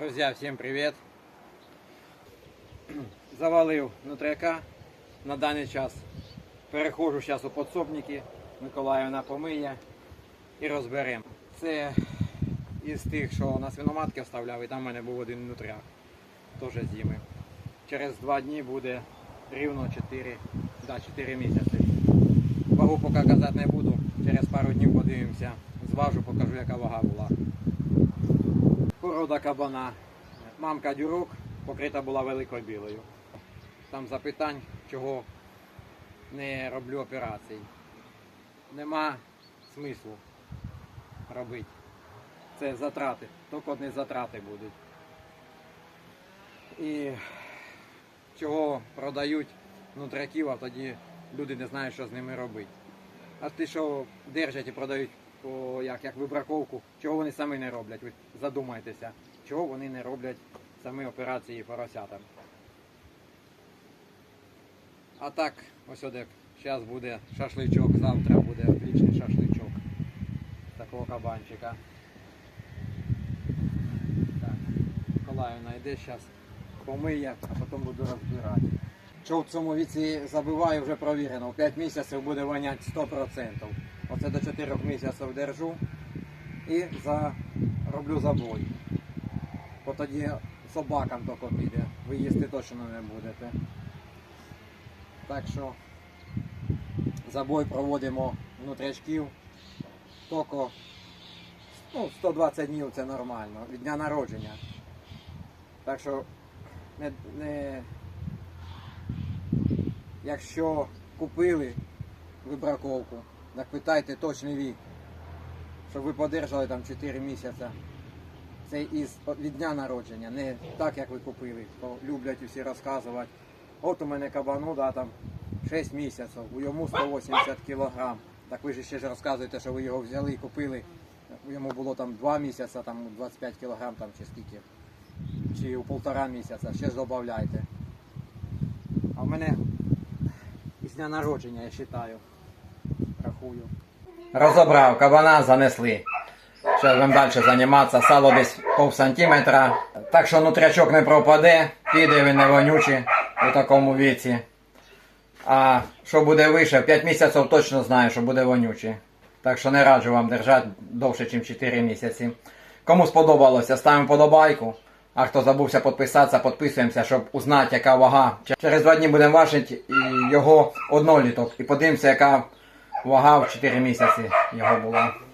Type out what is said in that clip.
Друзья, всем привет! Завалив нутряка на даний час. Переходжу зараз у подсобники. Миколаївна помиє і розберемо. Це із тих, що на свиноматки вставляв, і там в мене був один нутряк. Теж зими. Через два дні буде рівно 4, да, 4 місяці. Вагу поки казати не буду. Через пару днів подивимося. Зважу, покажу, яка вага була. Порода кабана. Мамка дюрок покрита була великою білою. Там запитань, чого не роблю операцій. Нема смислу робити. Це затрати, тільки одні затрати будуть. І чого продають нутряків, а тоді люди не знають, що з ними робити. А ті, що держать і продають по, як, як вибраковку, чого вони самі не роблять? Ви задумайтеся, чого вони не роблять самі операції поросятам. А так, ось от як зараз буде шашличок, завтра буде отличний шашличок такого кабанчика. Так, Миколаївна йде зараз помиє, а потім буду розбирати. Що в цьому віці забиваю, вже провірено. В 5 місяців буде воняти 100%. Оце до 4 місяців держу і за... роблю забой. Бо тоді собакам тільки піде. Ви їсти точно не будете. Так що забой проводимо внутрячків. Тільки ну, 120 днів це нормально. Від дня народження. Так що не, не Якщо купили вибраковку, так питайте точний вік, щоб ви подержали там 4 місяці. Це із від дня народження, не так як ви купили. То люблять усі розказувати. От у мене кабану, да, там 6 місяців, у йому 180 кг. Так ви ж ще ж розказуєте, що ви його взяли і купили. Йому було там 2 місяці, там 25 кг там, чи скільки. Чи у полтора місяця, ще ж додавайте. А в мене із дня народження, я вважаю. Рахую. Розібрав, кабана занесли. Зараз будемо далі займатися. Сало десь пів сантиметра. Так що нутрячок не пропаде, піде він не вонючий у такому віці. А що буде вище, 5 місяців точно знаю, що буде вонючий. Так що не раджу вам держати довше, ніж 4 місяці. Кому сподобалося, ставимо подобайку. А хто забувся підписатися, підписуємося, щоб узнати, яка вага. Через два дні будемо важити його одноліток. І подивимося, яка вага в 4 місяці його була.